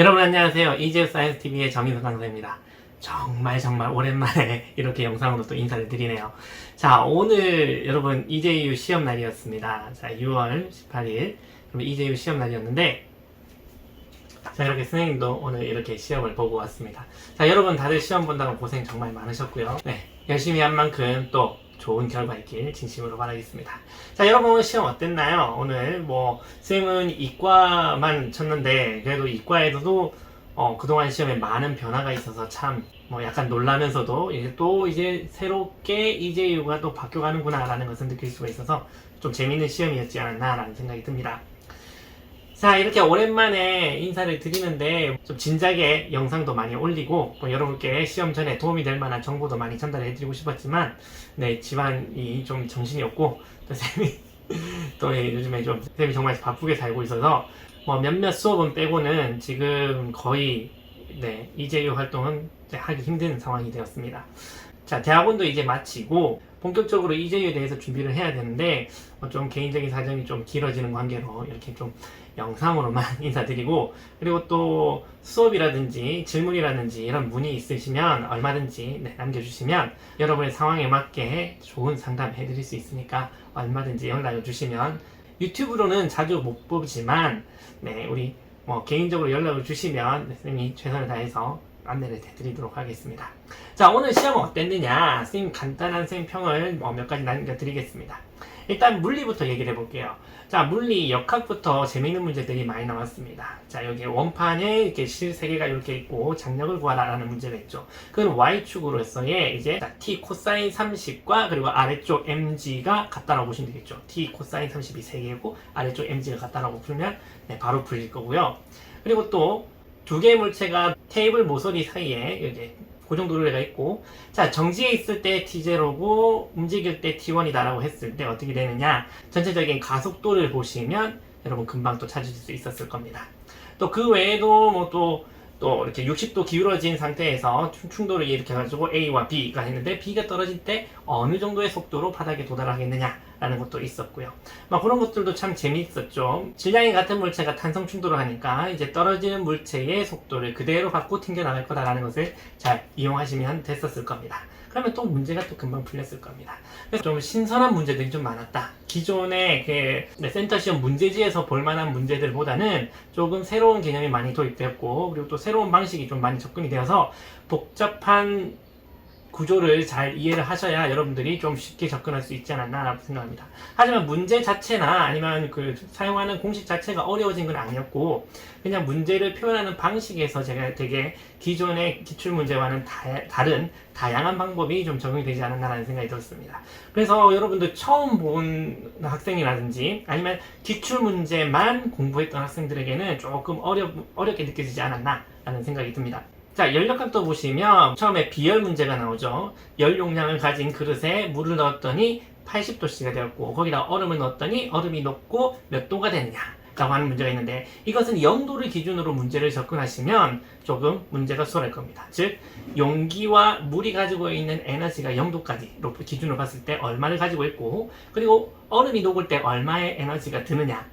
여러분 안녕하세요. 이재우 사이언스 TV의 정인석 강사입니다. 정말 정말 오랜만에 이렇게 영상으로 또 인사를 드리네요. 자, 오늘 여러분 이재유 시험 날이었습니다. 자, 6월 18일. 그럼 이재유 시험 날이었는데 자, 이렇게 선생님도 오늘 이렇게 시험을 보고 왔습니다. 자, 여러분 다들 시험 본다고 고생 정말 많으셨고요. 네, 열심히 한 만큼 또 좋은 결과 있길 진심으로 바라겠습니다. 자, 여러분 시험 어땠나요? 오늘 뭐 쌤은 이과만 쳤는데 그래도 이과에서도 어, 그동안 시험에 많은 변화가 있어서 참 뭐 약간 놀라면서도 이제 또 이제 새롭게 이재유가 또 바뀌어가는구나라는 것을 느낄 수가 있어서 좀 재밌는 시험이었지 않았나라는 생각이 듭니다. 자, 이렇게 오랜만에 인사를 드리는데 좀 진작에 영상도 많이 올리고 뭐 여러분께 시험 전에 도움이 될 만한 정보도 많이 전달해 드리고 싶었지만 네, 집안이 좀 정신이 없고 또 쌤이 또 예, 요즘에 좀 쌤이 정말 바쁘게 살고 있어서 뭐 몇몇 수업은 빼고는 지금 거의 네, 이재유 활동은 하기 힘든 상황이 되었습니다. 자, 대학원도 이제 마치고 본격적으로 이재유에 대해서 준비를 해야 되는데 어, 좀 개인적인 사정이 좀 길어지는 관계로 이렇게 좀 영상으로만 인사드리고 그리고 또 수업이라든지 질문이라든지 이런 문의 있으시면 얼마든지 네, 남겨주시면 여러분의 상황에 맞게 좋은 상담 해드릴 수 있으니까 얼마든지 연락을 주시면 유튜브로는 자주 못 보지만 네, 우리 뭐 개인적으로 연락을 주시면 네, 선생님이 최선을 다해서 안내를 해드리도록 하겠습니다. 자 오늘 시험은 어땠느냐 선생님 간단한 선생님 평을 뭐 몇 가지 남겨드리겠습니다. 일단 물리부터 얘기를 해볼게요. 자, 물리 역학부터 재미있는 문제들이 많이 나왔습니다. 자, 여기 원판에 이렇게 실 3개가 이렇게 있고 장력을 구하라라는 문제가 있죠. 그건 y축으로서의 이제 자, t 코사인 30과 그리고 아래쪽 mg가 같다라고 보시면 되겠죠. t 코사인 30이 3개고 아래쪽 mg가 같다라고 풀면 네, 바로 풀릴 거고요. 그리고 또 두 개의 물체가 테이블 모서리 사이에 이제 고정도로가 있고. 자 정지해 있을 때 t0고 움직일 때 t1이다라고 했을 때 어떻게 되느냐? 전체적인 가속도를 보시면 여러분 금방 또 찾으실 수 있었을 겁니다. 또 그 외에도 뭐또 또 이렇게 60도 기울어진 상태에서 충- 충돌을 해가지고 A와 B가 했는데 B가 떨어질 때 어느 정도의 속도로 바닥에 도달하겠느냐 라는 것도 있었고요. 막 그런 것들도 참 재미있었죠. 질량이 같은 물체가 탄성 충돌을 하니까 이제 떨어지는 물체의 속도를 그대로 갖고 튕겨나갈 거다라는 것을 잘 이용하시면 됐었을 겁니다. 그러면 또 문제가 또 금방 풀렸을 겁니다. 그래서 좀 신선한 문제들이 좀 많았다. 기존의 그 센터 시험 문제지에서 볼 만한 문제들보다는 조금 새로운 개념이 많이 도입되었고 그리고 또 새로운 방식이 좀 많이 접근이 되어서 복잡한 구조를 잘 이해를 하셔야 여러분들이 좀 쉽게 접근할 수 있지 않았나라고 생각합니다. 하지만 문제 자체나 아니면 그 사용하는 공식 자체가 어려워진 건 아니었고 그냥 문제를 표현하는 방식에서 제가 되게 기존의 기출 문제와는 다, 다른 다양한 방법이 좀 적용이 되지 않았나라는 생각이 들었습니다. 그래서 여러분들 처음 본 학생이라든지 아니면 기출 문제만 공부했던 학생들에게는 조금 어려, 어렵게 느껴지지 않았나라는 생각이 듭니다. 자, 열역학도 보시면 처음에 비열 문제가 나오죠. 열 용량을 가진 그릇에 물을 넣었더니 80도씨가 되었고 거기다 얼음을 넣었더니 얼음이 녹고 몇 도가 되느냐 라고 하는 문제가 있는데 이것은 0도를 기준으로 문제를 접근하시면 조금 문제가 수월할 겁니다. 즉 용기와 물이 가지고 있는 에너지가 0도까지 기준으로 봤을 때 얼마를 가지고 있고 그리고 얼음이 녹을 때 얼마의 에너지가 드느냐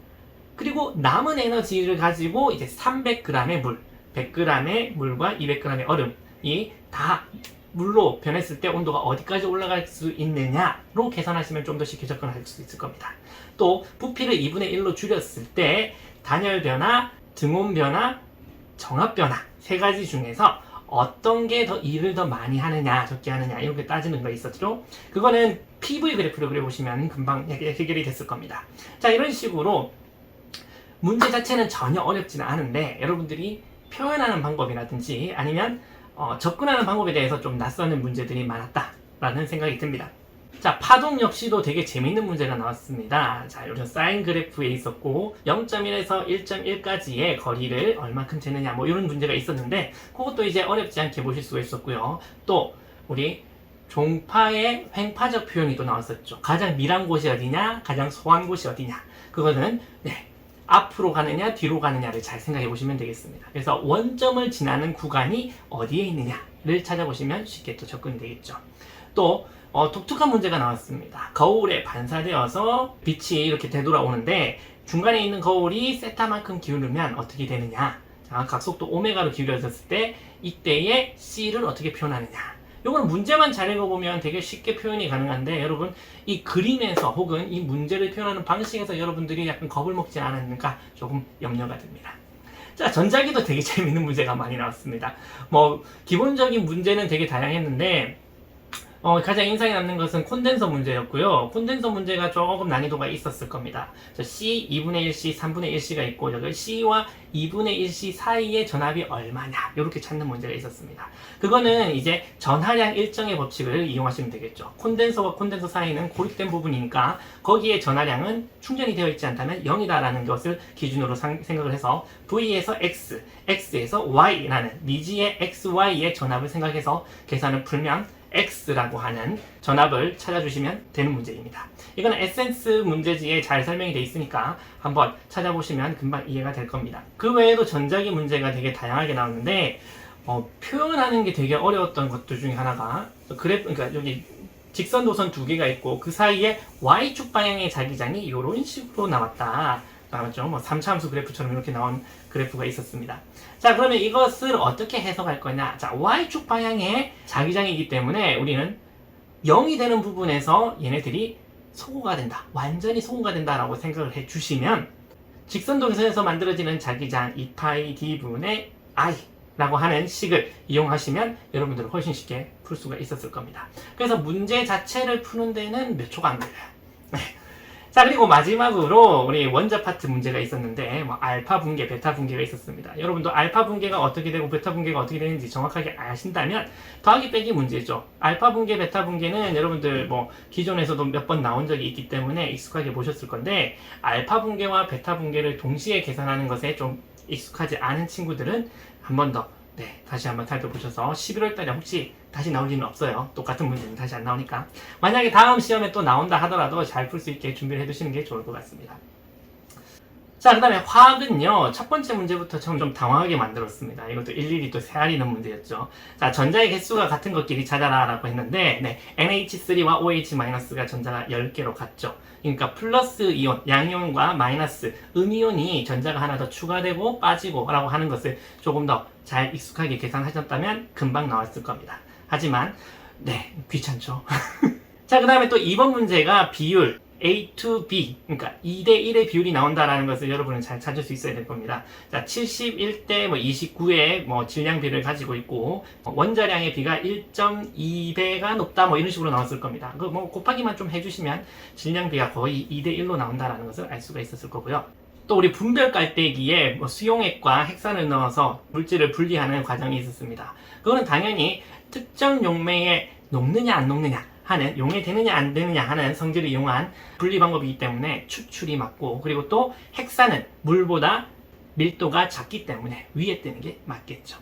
그리고 남은 에너지를 가지고 이제 300g의 물 100g의 물과 200g의 얼음이 다 물로 변했을 때 온도가 어디까지 올라갈 수 있느냐로 계산하시면 좀 더 쉽게 접근할 수 있을 겁니다. 또 부피를 2분의 1로 줄였을 때 단열 변화, 등온 변화, 정압 변화 세 가지 중에서 어떤 게 더 일을 더 많이 하느냐 적게 하느냐 이렇게 따지는 거 있었죠. 그거는 PV 그래프를 그려보시면 금방 해- 해결이 됐을 겁니다. 자 이런 식으로 문제 자체는 전혀 어렵지는 않은데 여러분들이 표현하는 방법이라든지 아니면 어, 접근하는 방법에 대해서 좀 낯서는 문제들이 많았다라는 생각이 듭니다. 자, 파동 역시도 되게 재밌는 문제가 나왔습니다. 자, 요즘 사인 그래프에 있었고 0.1에서 1.1까지의 거리를 얼마큼 재느냐 뭐 이런 문제가 있었는데 그것도 이제 어렵지 않게 보실 수가 있었고요. 또 우리 종파의 횡파적 표현이 또 나왔었죠. 가장 밀한 곳이 어디냐, 가장 소한 곳이 어디냐. 그거는 네, 앞으로 가느냐 뒤로 가느냐를 잘 생각해 보시면 되겠습니다. 그래서 원점을 지나는 구간이 어디에 있느냐를 찾아보시면 쉽게 또 접근이 되겠죠. 또 어, 독특한 문제가 나왔습니다. 거울에 반사되어서 빛이 이렇게 되돌아오는데 중간에 있는 거울이 세타만큼 기울으면 어떻게 되느냐? 자, 각속도 오메가로 기울어졌을 때 이때의 C를 어떻게 표현하느냐. 요거는 문제만 잘 읽어보면 되게 쉽게 표현이 가능한데 여러분 이 그림에서 혹은 이 문제를 표현하는 방식에서 여러분들이 약간 겁을 먹지 않았는가 조금 염려가 됩니다. 자, 전자기도 되게 재밌는 문제가 많이 나왔습니다. 뭐 기본적인 문제는 되게 다양했는데 어, 가장 인상이 남는 것은 콘덴서 문제였고요. 콘덴서 문제가 조금 난이도가 있었을 겁니다. 저 C 2분의 1C, 3분의 1C가 있고 여기 C와 2분의 1C 사이의 전압이 얼마냐 이렇게 찾는 문제가 있었습니다. 그거는 이제 전하량 일정의 법칙을 이용하시면 되겠죠. 콘덴서와 콘덴서 사이는 고립된 부분이니까 거기에 전하량은 충전이 되어 있지 않다면 0이다라는 것을 기준으로 상- 생각을 해서 V에서 X, X에서 Y라는 미지의 XY의 전압을 생각해서 계산을 풀면 X라고 하는 전압을 찾아주시면 되는 문제입니다. 이거는 에센스 문제지에 잘 설명이 되어 있으니까 한번 찾아보시면 금방 이해가 될 겁니다. 그 외에도 전자기 문제가 되게 다양하게 나오는데 어, 표현하는 게 되게 어려웠던 것들 중에 하나가 그래프, 그러니까 여기 직선 도선 두 개가 있고 그 사이에 y축 방향의 자기장이 이런 식으로 나왔다. 나왔죠. 뭐 3차 함수 그래프처럼 이렇게 나온 그래프가 있었습니다. 자, 그러면 이것을 어떻게 해석할 거냐? 자, y축 방향의 자기장이기 때문에 우리는 0이 되는 부분에서 얘네들이 소거가 된다. 완전히 소거가 된다라고 생각을 해 주시면 직선 동선에서 만들어지는 자기장 2파이 d분의 i 라고 하는 식을 이용하시면 여러분들은 훨씬 쉽게 풀 수가 있었을 겁니다. 그래서 문제 자체를 푸는 데는 몇 초가 안 걸려요. 네. 자 그리고 마지막으로 우리 원자 파트 문제가 있었는데 뭐 알파 분계, 베타 분계가 있었습니다. 여러분도 알파 분계가 어떻게 되고 베타 분계가 어떻게 되는지 정확하게 아신다면 더하기 빼기 문제죠. 알파 분계, 베타 분계는 여러분들 뭐 기존에서도 몇 번 나온 적이 있기 때문에 익숙하게 보셨을 건데 알파 분계와 베타 분계를 동시에 계산하는 것에 좀 익숙하지 않은 친구들은 한 번 더 네, 다시 한번 살펴보셔서 11월 달에 혹시 다시 나올 리는 없어요. 똑같은 문제는 다시 안 나오니까. 만약에 다음 시험에 또 나온다 하더라도 잘 풀 수 있게 준비를 해두시는 게 좋을 것 같습니다. 자, 그 다음에 화학은요, 첫 번째 문제부터 좀, 좀 당황하게 만들었습니다. 이것도 일일이 또 세알이는 문제였죠. 자, 전자의 개수가 같은 것끼리 찾아라 라고 했는데, 네, NH3와 OH-가 전자가 10개로 같죠. 그러니까 플러스 이온, 양이온과 마이너스, 음이온이 전자가 하나 더 추가되고 빠지고 라고 하는 것을 조금 더 잘 익숙하게 계산하셨다면 금방 나왔을 겁니다. 하지만, 네, 귀찮죠. 자, 그 다음에 또 2번 문제가 비율, A to B, 그러니까 2대 1의 비율이 나온다라는 것을 여러분은 잘 찾을 수 있어야 될 겁니다. 자, 71대 뭐 29의 뭐 질량 비를 가지고 있고 어, 원자량의 비가 1.2배가 높다 뭐 이런 식으로 나왔을 겁니다. 그 뭐 곱하기만 좀 해주시면 질량 비가 거의 2대 1로 나온다라는 것을 알 수가 있었을 거고요. 또 우리 분별 깔때기에 뭐 수용액과 핵산을 넣어서 물질을 분리하는 과정이 있었습니다. 그거는 당연히 특정 용매에 녹느냐 안 녹느냐 하는 용해 되느냐 안 되느냐 하는 성질을 이용한 분리 방법이기 때문에 추출이 맞고 그리고 또 핵산은 물보다 밀도가 작기 때문에 위에 뜨는 게 맞겠죠.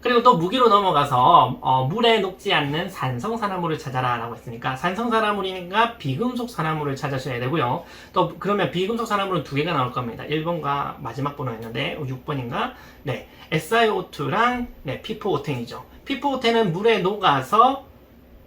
그리고 또 무기로 넘어가서 어, 물에 녹지 않는 산성 산화물을 찾아라 라고 했으니까 산성 산화물이니까 비금속 산화물을 찾으셔야 되고요. 또 그러면 비금속 산화물은 두 개가 나올 겁니다. 1번과 마지막 번호였는데 6번인가? 네, SiO2랑 네, P4O10이죠. P4O10은 물에 녹아서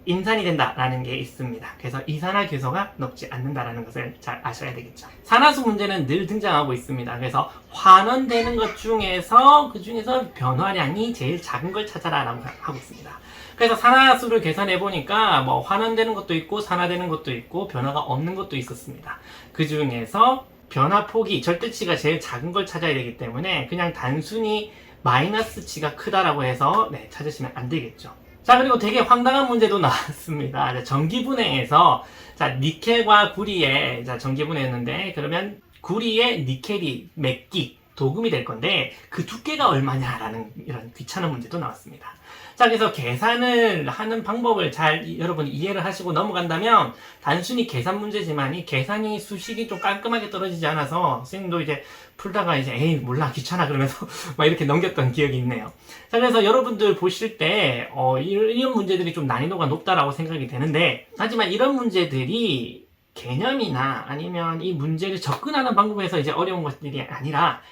인산이 된다라는 게 있습니다. 그래서 이산화 규소가 녹지 않는다라는 것을 잘 아셔야 되겠죠. 산화수 문제는 늘 등장하고 있습니다. 그래서 환원되는 것 중에서 그 중에서 변화량이 제일 작은 걸 찾아라라고 하고 있습니다. 그래서 산화수를 계산해 보니까 뭐 환원되는 것도 있고 산화되는 것도 있고 변화가 없는 것도 있었습니다. 그 중에서 변화폭이 절대치가 제일 작은 걸 찾아야 되기 때문에 그냥 단순히 마이너스 치가 크다라고 해서 네, 찾으시면 안 되겠죠. 자 그리고 되게 황당한 문제도 나왔습니다. 자, 전기분해에서 자 니켈과 구리의 자 전기분해였는데 그러면 구리의 니켈이 몇기 도금이 될 건데 그 두께가 얼마냐라는 이런 귀찮은 문제도 나왔습니다. 자 그래서 계산을 하는 방법을 잘 이- 여러분이 이해를 하시고 넘어간다면 단순히 계산 문제지만 이 계산이 수식이 좀 깔끔하게 떨어지지 않아서 선생님도 이제 풀다가 이제 에이 몰라 귀찮아 그러면서 막 이렇게 넘겼던 기억이 있네요. 자, 그래서 여러분들 보실 때, 어, 이런 문제들이 좀 난이도가 높다라고 생각이 되는데, 하지만 이런 문제들이 개념이나 아니면 이 문제를 접근하는 방법에서 이제 어려운 것들이 아니라,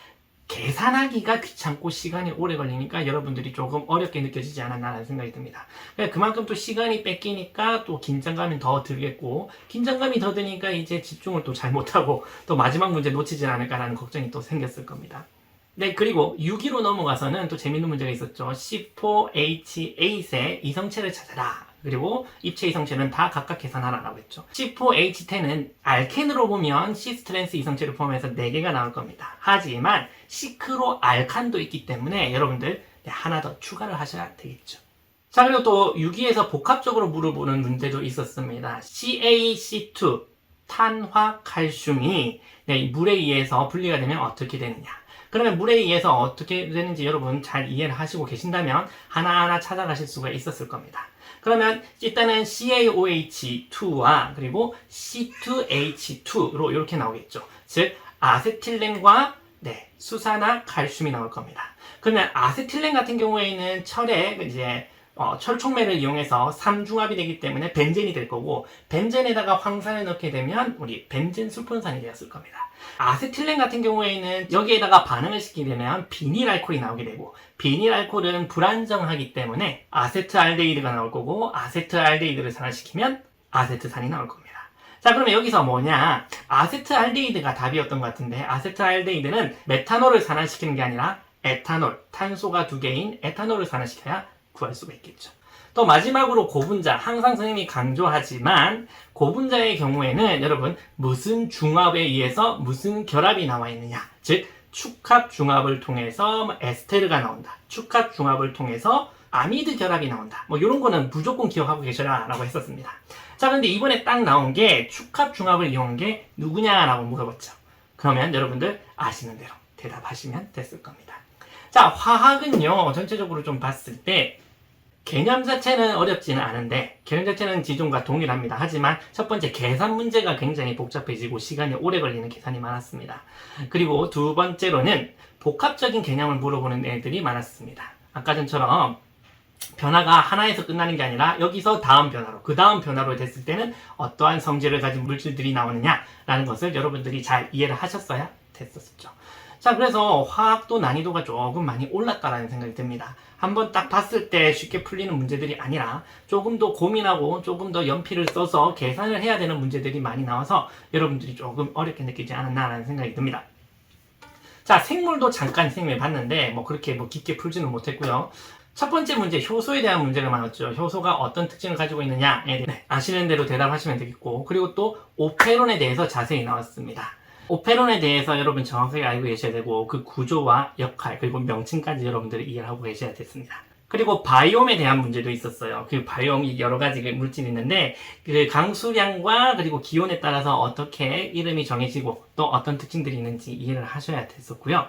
계산하기가 귀찮고 시간이 오래 걸리니까 여러분들이 조금 어렵게 느껴지지 않았나라는 생각이 듭니다. 그러니까 그만큼 또 시간이 뺏기니까 또 긴장감이 더 들겠고, 긴장감이 더 드니까 이제 집중을 또 잘 못하고, 또 마지막 문제 놓치지 않을까라는 걱정이 또 생겼을 겁니다. 네, 그리고 6위로 넘어가서는 또 재밌는 문제가 있었죠. C4H8의 이성체를 찾아라. 그리고 입체 이성체는 다 각각 계산하라라고 했죠. C4H10은 알켄으로 보면 시스트렌스 이성체를 포함해서 4개가 나올 겁니다. 하지만 시크로 알칸도 있기 때문에 여러분들 네, 하나 더 추가를 하셔야 되겠죠. 자, 그리고 또 6위에서 복합적으로 물어보는 문제도 있었습니다. CaC2, 탄화 칼슘이 네, 물에 의해서 분리가 되면 어떻게 되느냐. 그러면 물에 의해서 어떻게 되는지 여러분 잘 이해를 하시고 계신다면 하나하나 찾아가실 수가 있었을 겁니다. 그러면 일단은 CaOH2와 그리고 C2H2로 이렇게 나오겠죠. 즉 아세틸렌과 네, 수산화 칼슘이 나올 겁니다. 그러면 아세틸렌 같은 경우에는 철에 이제 어, 철촉매를 이용해서 삼중합이 되기 때문에 벤젠이 될 거고 벤젠에다가 황산을 넣게 되면 우리 벤젠 술폰산이 되었을 겁니다. 아세틸렌 같은 경우에는 여기에다가 반응을 시키게 되면 비닐 알코올이 나오게 되고 비닐 알코올은 불안정하기 때문에 아세트알데히드가 나올 거고 아세트알데히드를 산화시키면 아세트산이 나올 겁니다. 자 그러면 여기서 뭐냐 아세트알데히드가 답이었던 것 같은데 아세트알데히드는 메탄올을 산화시키는 게 아니라 에탄올 탄소가 두 개인 에탄올을 산화시켜야 구할 수가 있겠죠. 또 마지막으로 고분자 항상 선생님이 강조하지만 고분자의 경우에는 여러분 무슨 중합에 의해서 무슨 결합이 나와 있느냐? 즉 축합 중합을 통해서 뭐 에스테르가 나온다. 축합 중합을 통해서 아미드 결합이 나온다. 뭐 이런 거는 무조건 기억하고 계셔라 라고 했었습니다. 자 근데 이번에 딱 나온 게 축합 중합을 이용한 게 누구냐 라고 물어봤죠. 그러면 여러분들 아시는 대로 대답하시면 됐을 겁니다. 자 화학은요 전체적으로 좀 봤을 때 개념 자체는 어렵지는 않은데 개념 자체는 지존과 동일합니다. 하지만 첫 번째 계산 문제가 굉장히 복잡해지고 시간이 오래 걸리는 계산이 많았습니다. 그리고 두 번째로는 복합적인 개념을 물어보는 애들이 많았습니다. 아까 전처럼 변화가 하나에서 끝나는 게 아니라 여기서 다음 변화로 그 다음 변화로 됐을 때는 어떠한 성질을 가진 물질들이 나오느냐라는 것을 여러분들이 잘 이해를 하셨어야 됐었죠. 자, 그래서 화학도 난이도가 조금 많이 올랐다라는 생각이 듭니다. 한번 딱 봤을 때 쉽게 풀리는 문제들이 아니라 조금 더 고민하고 조금 더 연필을 써서 계산을 해야 되는 문제들이 많이 나와서 여러분들이 조금 어렵게 느끼지 않았나라는 생각이 듭니다. 자, 생물도 잠깐 생각해 봤는데 뭐 그렇게 뭐 깊게 풀지는 못했고요. 첫 번째 문제 효소에 대한 문제가 많았죠. 효소가 어떤 특징을 가지고 있느냐에 대해 네, 아시는 대로 대답하시면 되겠고 그리고 또 오페론에 대해서 자세히 나왔습니다. 오페론에 대해서 여러분 정확하게 알고 계셔야 되고 그 구조와 역할 그리고 명칭까지 여러분들이 이해를 하고 계셔야 됐습니다. 그리고 바이옴에 대한 문제도 있었어요. 그 바이옴이 여러 가지 물질이 있는데 그 강수량과 그리고 기온에 따라서 어떻게 이름이 정해지고 또 어떤 특징들이 있는지 이해를 하셔야 됐었고요.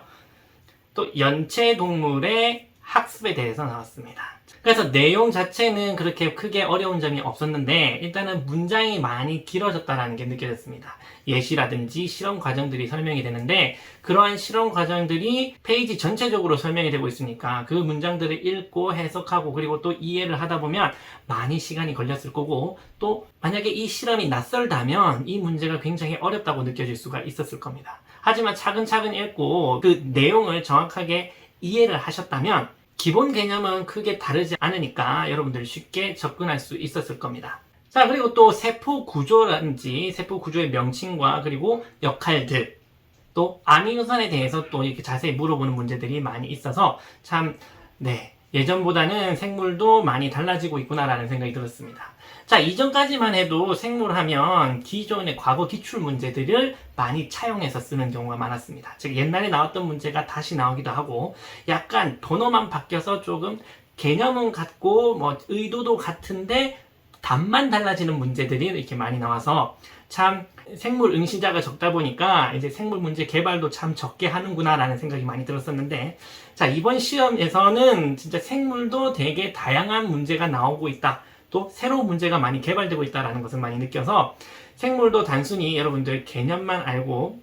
또 연체 동물의 학습에 대해서 나왔습니다. 그래서 내용 자체는 그렇게 크게 어려운 점이 없었는데 일단은 문장이 많이 길어졌다는 게 느껴졌습니다. 예시라든지 실험 과정들이 설명이 되는데 그러한 실험 과정들이 페이지 전체적으로 설명이 되고 있으니까 그 문장들을 읽고 해석하고 그리고 또 이해를 하다 보면 많이 시간이 걸렸을 거고 또 만약에 이 실험이 낯설다면 이 문제가 굉장히 어렵다고 느껴질 수가 있었을 겁니다. 하지만 차근차근 읽고 그 내용을 정확하게 이해를 하셨다면 기본 개념은 크게 다르지 않으니까 여러분들이 쉽게 접근할 수 있었을 겁니다. 자, 그리고 또 세포 구조라든지 세포 구조의 명칭과 그리고 역할들, 또 아미노산에 대해서 또 이렇게 자세히 물어보는 문제들이 많이 있어서 참, 네, 예전보다는 생물도 많이 달라지고 있구나라는 생각이 들었습니다. 자, 이전까지만 해도 생물 하면 기존의 과거 기출 문제들을 많이 차용해서 쓰는 경우가 많았습니다. 즉, 옛날에 나왔던 문제가 다시 나오기도 하고, 약간 번호만 바뀌어서 조금 개념은 같고, 뭐, 의도도 같은데, 답만 달라지는 문제들이 이렇게 많이 나와서 참 생물 응시자가 적다 보니까 이제 생물 문제 개발도 참 적게 하는구나라는 생각이 많이 들었었는데 자 이번 시험에서는 진짜 생물도 되게 다양한 문제가 나오고 있다 또 새로운 문제가 많이 개발되고 있다라는 것을 많이 느껴서 생물도 단순히 여러분들 개념만 알고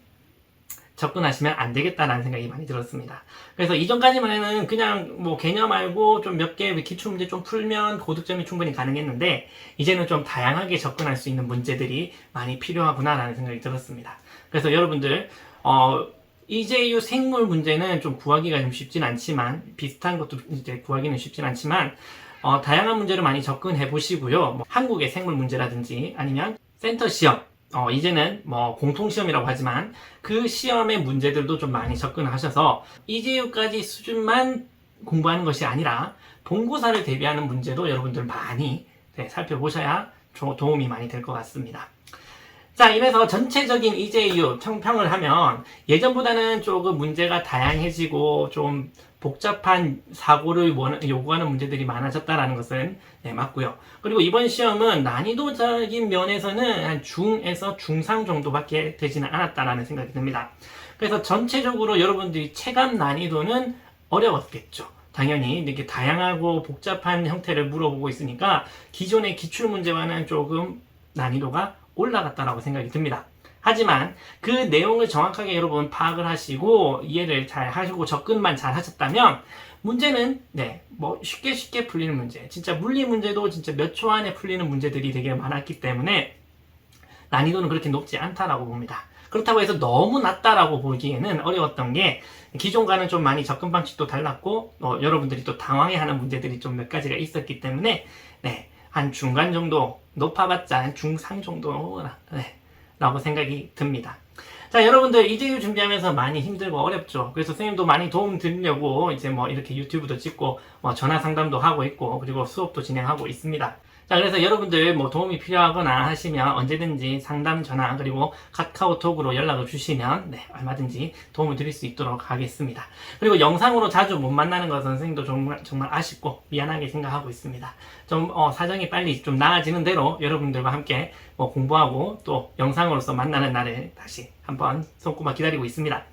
접근하시면 안 되겠다라는 생각이 많이 들었습니다. 그래서 이전까지만 해는 그냥 뭐 개념 알고 좀 몇 개 기출 문제 좀 풀면 고득점이 충분히 가능했는데 이제는 좀 다양하게 접근할 수 있는 문제들이 많이 필요하구나라는 생각이 들었습니다. 그래서 여러분들 어 EJU 생물 문제는 좀 구하기가 좀 쉽진 않지만 비슷한 것도 이제 구하기는 쉽진 않지만 어, 다양한 문제를 많이 접근해 보시고요. 뭐 한국의 생물 문제라든지 아니면 센터 시험 어, 이제는 뭐 공통 시험이라고 하지만 그 시험의 문제들도 좀 많이 접근하셔서 이재유까지 수준만 공부하는 것이 아니라 본고사를 대비하는 문제도 여러분들 많이 네, 살펴보셔야 조- 도움이 많이 될 것 같습니다. 자, 이래서 전체적인 이재유 평평을 하면 예전보다는 조금 문제가 다양해지고 좀 복잡한 사고를 원- 요구하는 문제들이 많아졌다라는 것은 네, 맞고요. 그리고 이번 시험은 난이도적인 면에서는 한 중에서 중상 정도밖에 되지는 않았다라는 생각이 듭니다. 그래서 전체적으로 여러분들이 체감 난이도는 어려웠겠죠. 당연히 이렇게 다양하고 복잡한 형태를 물어보고 있으니까 기존의 기출 문제와는 조금 난이도가 올라갔다라고 생각이 듭니다. 하지만 그 내용을 정확하게 여러분 파악을 하시고 이해를 잘 하시고 접근만 잘 하셨다면 문제는 네, 뭐 쉽게 쉽게 풀리는 문제. 진짜 물리 문제도 진짜 몇 초 안에 풀리는 문제들이 되게 많았기 때문에 난이도는 그렇게 높지 않다라고 봅니다. 그렇다고 해서 너무 낮다라고 보기에는 어려웠던 게 기존과는 좀 많이 접근 방식도 달랐고 어, 여러분들이 또 당황해하는 문제들이 좀 몇 가지가 있었기 때문에 네, 한 중간 정도 높아봤자 한 중상 정도 네, 라고 생각이 듭니다. 자, 여러분들 이재유 준비하면서 많이 힘들고 어렵죠. 그래서 선생님도 많이 도움 드리려고 이제 뭐 이렇게 유튜브도 찍고 뭐 전화 상담도 하고 있고 그리고 수업도 진행하고 있습니다. 자, 그래서 여러분들 뭐 도움이 필요하거나 하시면 언제든지 상담 전화 그리고 카카오톡으로 연락을 주시면 네, 얼마든지 도움을 드릴 수 있도록 하겠습니다. 그리고 영상으로 자주 못 만나는 것은 선생님도 정말, 정말 아쉽고 미안하게 생각하고 있습니다. 좀 어, 사정이 빨리 좀 나아지는 대로 여러분들과 함께 뭐 공부하고 또 영상으로서 만나는 날을 다시 한번 손꼽아 기다리고 있습니다.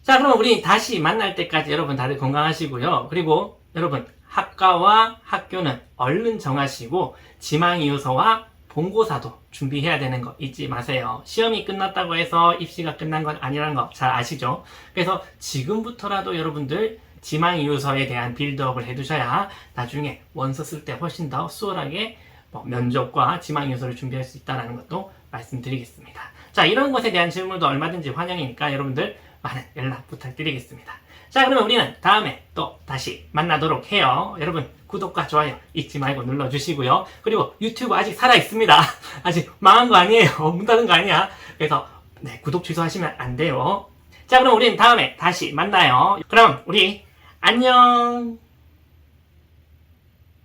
자, 그럼 우리 다시 만날 때까지 여러분 다들 건강하시고요. 그리고 여러분 학과와 학교는 얼른 정하시고 지망이유서와 본고사도 준비해야 되는 거 잊지 마세요. 시험이 끝났다고 해서 입시가 끝난 건 아니라는 거 잘 아시죠? 그래서 지금부터라도 여러분들 지망이유서에 대한 빌드업을 해두셔야 나중에 원서 쓸 때 훨씬 더 수월하게 뭐 면접과 지망이유서를 준비할 수 있다는 것도 말씀드리겠습니다. 자, 이런 것에 대한 질문도 얼마든지 환영이니까 여러분들 많은 연락 부탁드리겠습니다. 자, 그러면 우리는 다음에 또 다시 만나도록 해요. 여러분, 구독과 좋아요 잊지 말고 눌러주시고요. 그리고 유튜브 아직 살아있습니다. 아직 망한 거 아니에요. 문 닫은 거 아니야. 그래서, 네, 구독 취소하시면 안 돼요. 자, 그럼 우리는 다음에 다시 만나요. 그럼 우리 안녕!